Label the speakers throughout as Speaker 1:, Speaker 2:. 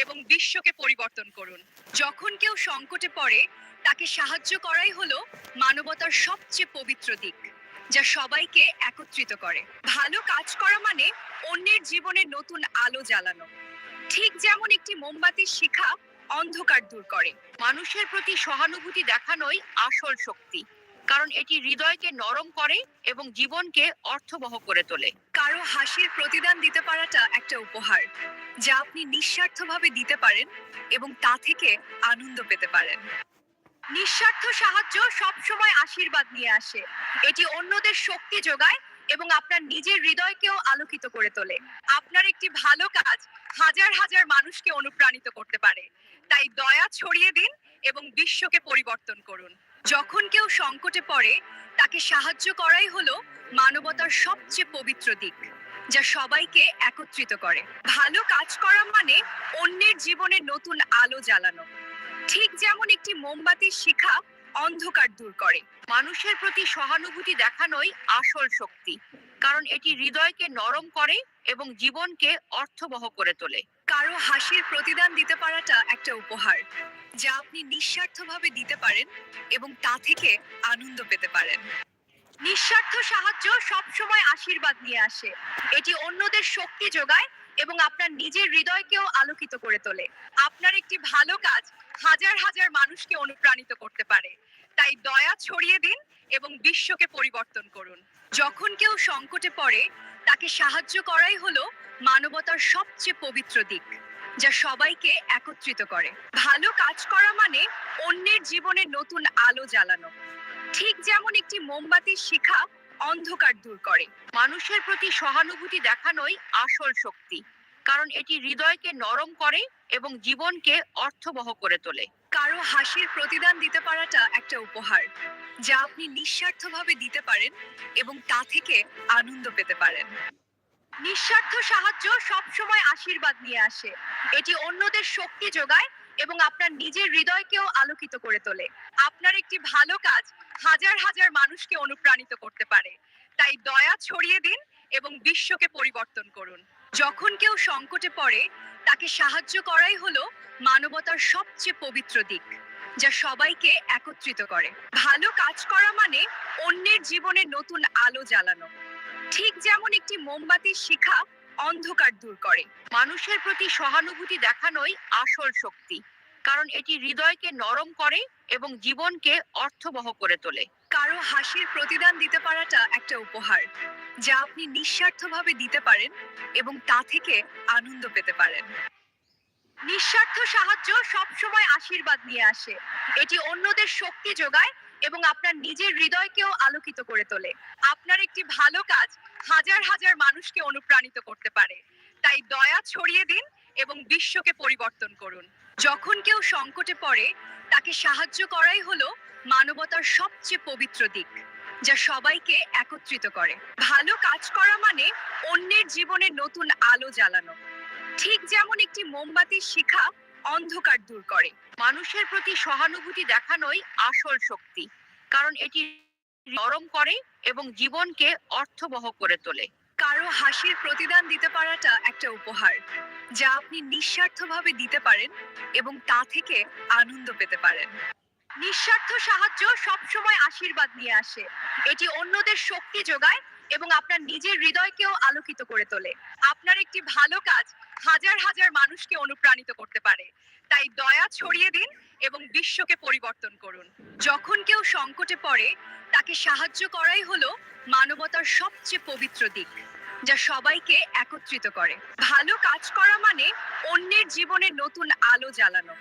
Speaker 1: এবং বিশ্বকে পরিবর্তন করুন। যখন কেউ সংকটে পড়ে, তাকে সাহায্য করাই হলো মানবতার সবচেয়ে পবিত্র দিক, যা সবাইকে একত্রিত করে। ভালো কাজ করা মানে অন্যের জীবনে নতুন আলো জ্বালানো। ঠিক যেমন একটি মোমবাতির শিখা অন্ধকার দূর করে।
Speaker 2: মানুষের প্রতি সহানুভূতি দেখানোই আসল শক্তি। কারণ এটি হৃদয়কে নরম করে এবং জীবনকে অর্থবহ করে তোলে।
Speaker 1: কারও হাসির প্রতিদান দিতে পারাটা একটা উপহার, যা আপনি নিঃস্বার্থভাবে দিতে পারেন এবং তা থেকে আনন্দ পেতে পারেন। নিঃস্বার্থ সাহায্য সবসময় আশীর্বাদ নিয়ে আসে। এটি অন্যদের শক্তি যোগায় এবং আপনার নিজের হৃদয়কেও আলোকিত করে তোলে। আপনার একটি ভালো কাজ হাজার হাজার মানুষকে অনুপ্রাণিত করতে পারে। তাই দয়া ছড়িয়ে দিন এবং বিশ্বকে পরিবর্তন করুন। যখন কেউ সংকটে পড়ে, তাকে সাহায্য করাই হলো মানবতার সবচেয়ে পবিত্র দিক, যা সবাইকে একত্রিত করে। ভালো কাজ করা মানে অন্যের জীবনে নতুন আলো জ্বালানো। ঠিক যেমন একটি মোমবাতির শিখা অন্ধকার দূর করে।
Speaker 2: মানুষের প্রতি সহানুভূতি দেখানোই আসল শক্তি, কারণ এটি হৃদয়কে নরম করে এবং জীবনকে অর্থবহ করে তোলে।
Speaker 1: কারও হাসির প্রতিদান দিতে পারাটা একটা উপহার, যা আপনি নিঃস্বার্থভাবে দিতে পারেন এবং তা থেকে আনন্দ পেতে পারেন। নিঃস্বার্থ সাহায্য সবসময় আশীর্বাদ নিয়ে আসে। এটি অন্যদের শক্তি যোগায় এবং আপনার নিজের হৃদয়কেও আলোকিত করে তোলে। আপনার একটি ভালো কাজ হাজার হাজার মানুষকে অনুপ্রাণিত করতে পারে। তাই দয়া ছড়িয়ে দিন এবং বিশ্বকে পরিবর্তন করুন। যখন কেউ সংকটে পড়ে তাকে সাহায্য করাই হলো মানবতার সবচেয়ে পবিত্র দিক, যা সবাইকে একত্রিত করে। ভালো কাজ করা মানে অন্যের জীবনে নতুন আলো জ্বালানো। ঠিক যেমন একটি মোমবাতির শিখা অন্ধকার দূর করে।
Speaker 2: মানুষের প্রতি সহানুভূতি দেখানোই আসল শক্তি, কারণ এটি হৃদয়কে নরম করে এবং জীবনকে অর্থবহ করে তোলে।
Speaker 1: কারও হাসির প্রতিদান দিতে পারাটা একটা উপহার, যা আপনি নিঃস্বার্থভাবে দিতে পারেন এবং তা থেকে আনন্দ পেতে পারেন। নিঃস্বার্থ সাহায্য সবসময় আশীর্বাদ নিয়ে আসে। এটি অন্যদের শক্তি যোগায় এবং আপনার নিজের হৃদয়কেও আলোকিত করে তোলে। আপনার একটি ভালো কাজ হাজার হাজার মানুষকে অনুপ্রাণিত করতে পারে। তাই দয়া ছড়িয়ে দিন এবং বিশ্বকে পরিবর্তন করুন। যখন কেউ সংকটে পড়ে, তাকে সাহায্য করাই হলো মানবতার সবচেয়ে পবিত্র দিক, যা সবাইকে একত্রিত করে। ভালো কাজ করা মানে অন্যের জীবনে নতুন আলো জ্বালানো। ঠিক যেমন একটি মোমবাতির শিখা অন্ধকার দূর করে।
Speaker 2: মানুষের প্রতি সহানুভূতি দেখানোই আসল শক্তি। কারণ এটি হৃদয়কে নরম করে এবং জীবনকে অর্থবহ করে তোলে।
Speaker 1: কারও হাসির প্রতিদান দিতে পারাটা একটা উপহার, যা আপনি নিঃস্বার্থভাবে দিতে পারেন এবং তা থেকে আনন্দ পেতে পারেন। নিঃস্বার্থ সাহায্য সবসময় আশীর্বাদ নিয়ে আসে। এটি অন্যদের শক্তি যোগায় এবং আপনার নিজের হৃদয়কেও আলোকিত করে তোলে। আপনার একটি ভালো কাজ হাজার হাজার মানুষকে অনুপ্রাণিত করতে পারে। তাই দয়া ছড়িয়ে দিন এবং বিশ্বকে পরিবর্তন করুন। যখন কেউ সংকটে পড়ে, তাকে সাহায্য করাই হলো মানবতার সবচেয়ে পবিত্র দিক, যা সবাইকে একত্রিত করে। ভালো কাজ করা মানে অন্যের জীবনে নতুন আলো জ্বালানো। ঠিক যেমন একটি মোমবাতির শিখা অন্ধকার দূর করে।
Speaker 2: মানুষের প্রতি সহানুভূতি দেখানোই আসল শক্তি, কারণ এটি নরম করে এবং জীবনকে অর্থবহ করে তোলে।
Speaker 1: কারও হাসির প্রতিদান দিতে পারাটা একটা উপহার। যা আপনি নিঃস্বার্থভাবে দিতে পারেন এবং তা থেকে আনন্দ পেতে পারেন। নিঃস্বার্থ সাহায্য সবসময় আশীর্বাদ নিয়ে আসে। এটি অন্যদের শক্তি যোগায় এবং আপনার নিজের হৃদয়কেও আলোকিত করে তোলে। আপনার একটি ভালো কাজ হাজার হাজার মানুষকে অনুপ্রাণিত করতে পারে। তাই দয়া ছড়িয়ে দিন এবং বিশ্বকে পরিবর্তন করুন। যখন কেউ সংকটে পড়ে, তাকে সাহায্য করাই হলো মানবতার সবচেয়ে পবিত্র দিক। যা সবাইকে একত্রিত করে। ভালো কাজ করা মানে অন্যের জীবনে নতুন আলো জ্বালানো।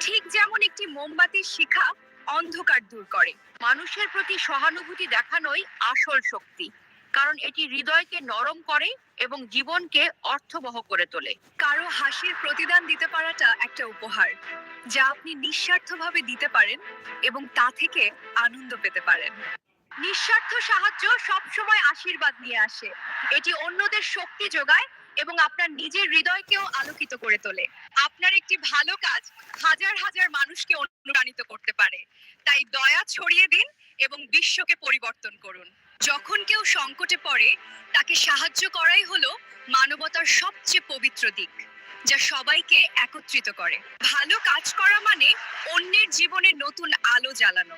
Speaker 1: ঠিক যেমন একটি মোমবাতির শিখা অন্ধকার দূর করে।
Speaker 2: মানুষের প্রতি সহানুভূতি দেখানোই আসল শক্তি, কারণ এটি হৃদয়কে নরম করে এবং জীবনকে অর্থবহ করে তোলে।
Speaker 1: কারও হাসির প্রতিদান দিতে পারাটা একটা উপহার, যা আপনি নিঃস্বার্থভাবে দিতে পারেন এবং তা থেকে আনন্দ পেতে পারেন। নিঃস্বার্থ সাহায্য সবসময় আশীর্বাদ নিয়ে আসে। এটি অন্যদের শক্তি যোগায় এবং আপনার নিজের হৃদয়কেও আলোকিত করে তোলে। আপনার একটি ভালো কাজ হাজার হাজার মানুষকে অনুপ্রাণিত করতে পারে। তাই দয়া ছড়িয়ে দিন এবং বিশ্বকে পরিবর্তন করুন। যখন কেউ সংকটে পড়ে, তাকে সাহায্য করাই হলো মানবতার সবচেয়ে পবিত্র দিক, যা সবাইকে একত্রিত করে। ভালো কাজ করা মানে অন্যের জীবনে নতুন আলো জ্বালানো।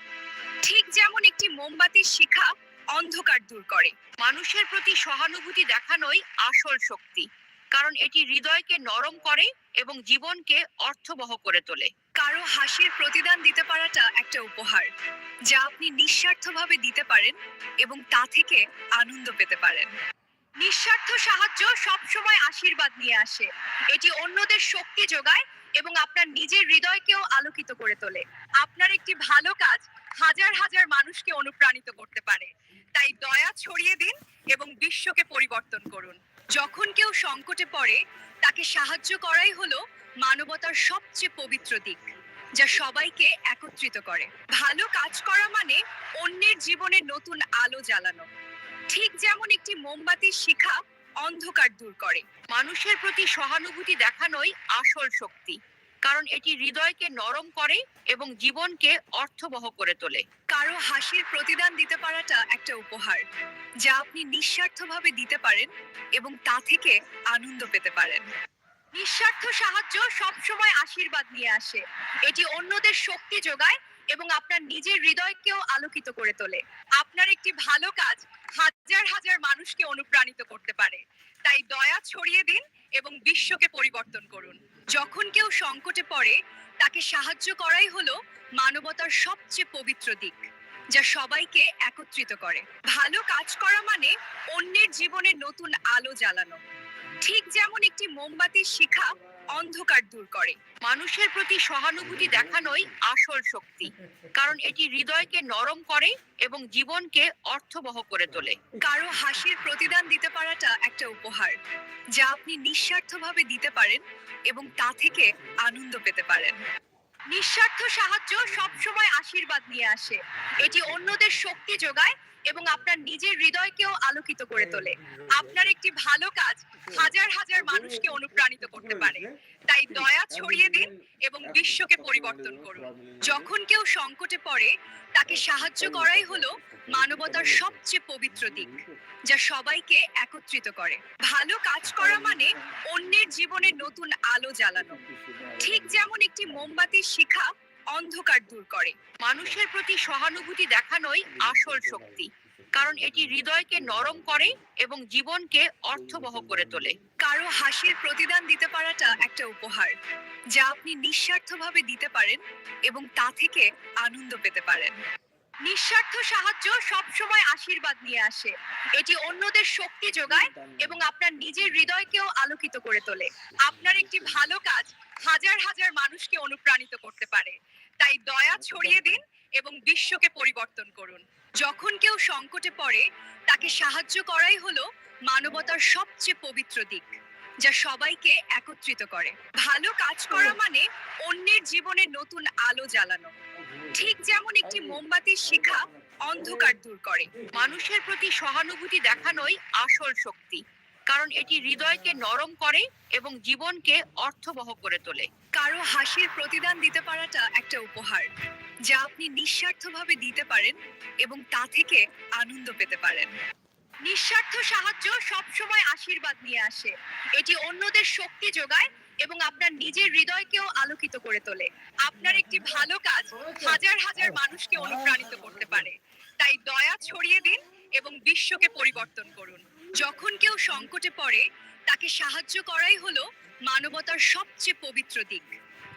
Speaker 1: ঠিক যেমন একটি মোমবাতির শিখা অন্ধকার দূর করে।
Speaker 2: মানুষের প্রতি সহানুভূতি দেখানোই আসল শক্তি, কারণ এটি হৃদয়কে নরম করে এবং জীবনকে অর্থবহ করে তোলে।
Speaker 1: কারও হাসির প্রতিদান দিতে পারাটা একটা উপহার, যা আপনি নিঃস্বার্থভাবে দিতে পারেন এবং তা থেকে আনন্দ পেতে পারেন। নিঃস্বার্থ সাহায্য সবসময় আশীর্বাদ নিয়ে আসে। এটি অন্যদের শক্তি যোগায় এবং আপনার নিজের হৃদয়কেও আলোকিত করে তোলে। আপনার একটি ভালো কাজ হাজার হাজার মানুষকে অনুপ্রাণিত করতে পারে। তাই দয়া ছড়িয়ে দিন এবং বিশ্বকে পরিবর্তন করুন। যখন কেউ সংকটে পড়ে, তাকে সাহায্য করাই হলো মানবতার সবচেয়ে পবিত্র দিক, যা সবাইকে একত্রিত করে। ভালো কাজ করা মানে অন্যের জীবনে নতুন আলো জ্বালানো। ঠিক যেমন একটি মোমবাতির শিখা অন্ধকার দূর করে।
Speaker 2: মানুষের প্রতি সহানুভূতি দেখানোই আসল শক্তি, কারণ এটি হৃদয়কে নরম করে এবং জীবনকে অর্থবহ করে তোলে।
Speaker 1: কারও হাসির প্রতিদান দিতে পারাটা একটা উপহার, যা আপনি নিঃস্বার্থভাবে দিতে পারেন এবং তা থেকে আনন্দ পেতে পারেন। নিঃস্বার্থ সাহায্য সবসময় আশীর্বাদ নিয়ে আসে। এটি অন্যদের শক্তি যোগায় এবং আপনার নিজের হৃদয়কেও আলোকিত করে তোলে। আপনার একটি ভালো কাজ হাজার হাজার মানুষকে অনুপ্রাণিত করতে পারে। তাই দয়া ছড়িয়ে দিন এবং বিশ্বকে পরিবর্তন করুন। যখন কেউ সংকটে পড়ে, তাকে সাহায্য করাই হলো মানবতার সবচেয়ে পবিত্র দিক, যা সবাইকে একত্রিত করে। ভালো কাজ করা মানে অন্যের জীবনে নতুন আলো জ্বালানো। ঠিক যেমন একটি মোমবাতির শিখা অন্ধকার দূর করে।
Speaker 2: মানুষের প্রতি সহানুভূতি দেখানোই আসল শক্তি। কারণ এটি হৃদয়কে নরম করে এবং জীবনকে অর্থবহ করে তোলে।
Speaker 1: কারও হাসির প্রতিদান দিতে পারাটা একটা উপহার, যা আপনি নিঃস্বার্থভাবে দিতে পারেন এবং তা থেকে আনন্দ পেতে পারেন। নিঃস্বার্থ সাহায্য সবসময় আশীর্বাদ নিয়ে আসে। এটি অন্যদের শক্তি যোগায় এবং আপনার নিজের হৃদয়কেও আলোকিত করে তোলে। আপনার একটি ভালো কাজ হাজার হাজার মানুষকে অনুপ্রাণিত করতে পারে। তাই দয়া ছড়িয়ে দিন এবং বিশ্বকে পরিবর্তন করুন। যখন কেউ সংকটে পড়ে তাকে সাহায্য করাই হলো মানবতার সবচেয়ে পবিত্র দিক যা সবাইকে একত্রিত করে। ভালো কাজ করা মানে অন্যের জীবনে নতুন আলো জ্বালানো। ঠিক যেমন একটি মোমবাতির শিখা অন্ধকার দূর করে।
Speaker 2: মানুষের প্রতি সহানুভূতি দেখানোই আসল শক্তি। কারণ এটি হৃদয়কে নরম করে এবং জীবনকে অর্থবহ করে তোলে।
Speaker 1: কারও হাসির প্রতিদান দিতে পারাটা একটা উপহার, যা আপনি নিঃস্বার্থভাবে দিতে পারেন এবং তা থেকে আনন্দ পেতে পারেন। নিঃস্বার্থ সাহায্য সবসময় আশীর্বাদ নিয়ে আসে। এটি অন্যদের শক্তি যোগায় এবং আপনার নিজের হৃদয়কেও আলোকিত করে তোলে। আপনার একটি ভালো কাজ হাজার হাজার মানুষকে অনুপ্রাণিত করতে পারে। তাই দয়া ছড়িয়ে দিন এবং বিশ্বকে পরিবর্তন করুন। যখন কেউ সংকটে পড়ে, তাকে সাহায্য করাই হলো মানবতার সবচেয়ে পবিত্র দিক, যা সবাইকে একত্রিত করে। ভালো কাজ করা মানে অন্যের জীবনে নতুন আলো জ্বালানো। ঠিক যেমন একটি মোমবাতির শিখা অন্ধকার দূর করে।
Speaker 2: মানুষের প্রতি সহানুভূতি দেখানোই আসল শক্তি। কারণ এটি হৃদয়কে নরম করে এবং জীবনকে অর্থবহ করে তোলে।
Speaker 1: কারও হাসির প্রতিদান দিতে পারাটা একটা উপহার, যা আপনি নিঃস্বার্থভাবে দিতে পারেন এবং তা থেকে আনন্দ পেতে পারেন। নিঃস্বার্থ সাহায্য সবসময় আশীর্বাদ নিয়ে আসে। এটি অন্যদের শক্তি যোগায় এবং আপনার নিজের হৃদয়কেও আলোকিত করে তোলে। আপনার একটি ভালো কাজ হাজার হাজার মানুষকে অনুপ্রাণিত করতে পারে। তাই দয়া ছড়িয়ে দিন এবং বিশ্বকে পরিবর্তন করুন। যখন কেউ সংকটে পড়ে, তাকে সাহায্য করাই হলো মানবতার সবচেয়ে পবিত্র দিক,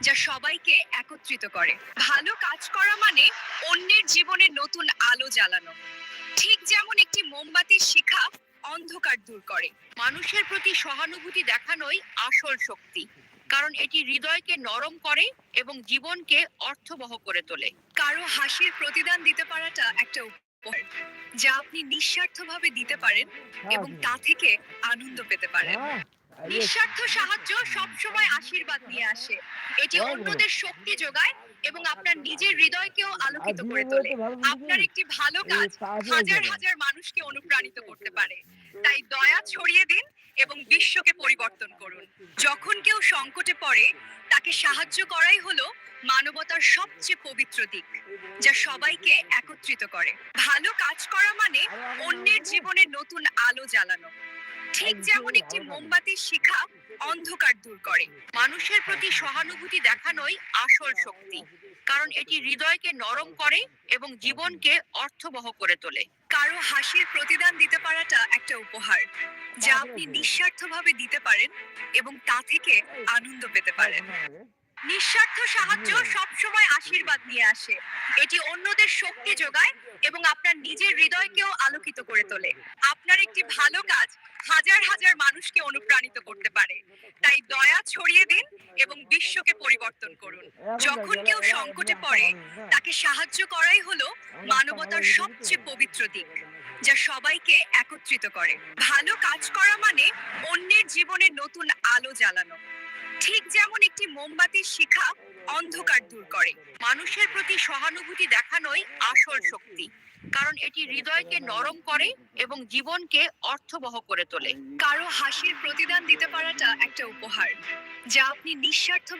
Speaker 1: যা সবাইকে একত্রিত করে। ভালো কাজ করা মানে অন্যের জীবনে নতুন আলো জ্বালানো। ঠিক যেমন একটি মোমবাতির শিখা অন্ধকার দূর করে।
Speaker 2: মানুষের প্রতি সহানুভূতি দেখানোই আসল শক্তি। কারণ এটি হৃদয়কে নরম করে এবং জীবনকে অর্থবহ করে তোলে।
Speaker 1: কারও হাসির প্রতিদান দিতে পারাটা একটা উপহার যা আপনি নিঃস্বার্থভাবে দিতে পারেন এবং তা থেকে আনন্দ পেতে পারেন। নিঃস্বার্থ সাহায্য সবসময় আশীর্বাদ নিয়ে আসে। এটি অন্যদের শক্তি যোগায় এবং আপনার নিজের হৃদয়কেও আলোকিত করে তোলে। আপনার একটি ভালো কাজ হাজার হাজার মানুষকে অনুপ্রাণিত করতে পারে। তাই দয়া ছড়িয়ে দিন এবং বিশ্বকে পরিবর্তন করুন। যখন কেউ সংকটে পড়ে তাকে সাহায্য করাই হলো মানবতার সবচেয়ে পবিত্র দিক যা সবাইকে একত্রিত করে। ভালো কাজ করা মানে অন্যের জীবনে নতুন আলো জ্বালানো। ঠিক যেমন একটি মোমবাতির শিখা অন্ধকার দূর করে।
Speaker 2: মানুষের প্রতি সহানুভূতি দেখানোই আসল শক্তি কারণ এটি হৃদয়কে নরম করে এবং জীবনকে অর্থবহ করে তোলে।
Speaker 1: কারও হাসির প্রতিদান দিতে পারাটা একটা উপহার যা আপনি নিঃস্বার্থভাবে দিতে পারেন এবং তা থেকে আনন্দ পেতে পারেন। নিঃস্বার্থ সাহায্য সবসময় আশীর্বাদ নিয়ে আসে। এটি অন্যদের শক্তি যোগায় এবং আপনার নিজের হৃদয়কেও আলোকিত করে তোলে। আপনার একটি ভালো কাজ হাজার হাজার মানুষকে অনুপ্রাণিত করতে পারে। তাই দয়া ছড়িয়ে দিন এবং বিশ্বকে পরিবর্তন করুন। যখন কেউ সংকটে পড়ে তাকে সাহায্য করাই হলো মানবতার সবচেয়ে পবিত্র দিক যা সবাইকে একত্রিত করে। ভালো কাজ করা মানে অন্যের জীবনে নতুন আলো জ্বালানো। ঠিক যেমন একটি মোমবাতির শিখা অন্ধকার দূর করে।
Speaker 2: মানুষের প্রতি সহানুভূতি দেখানোই আসল শক্তি, কারণ এটি হৃদয়কে নরম করে এবং জীবনকে অর্থবহ করে তোলে।
Speaker 1: কারও হাসির প্রতিদান দিতে পারাটা একটা উপহার, যা আপনি নিঃস্বার্থভাবে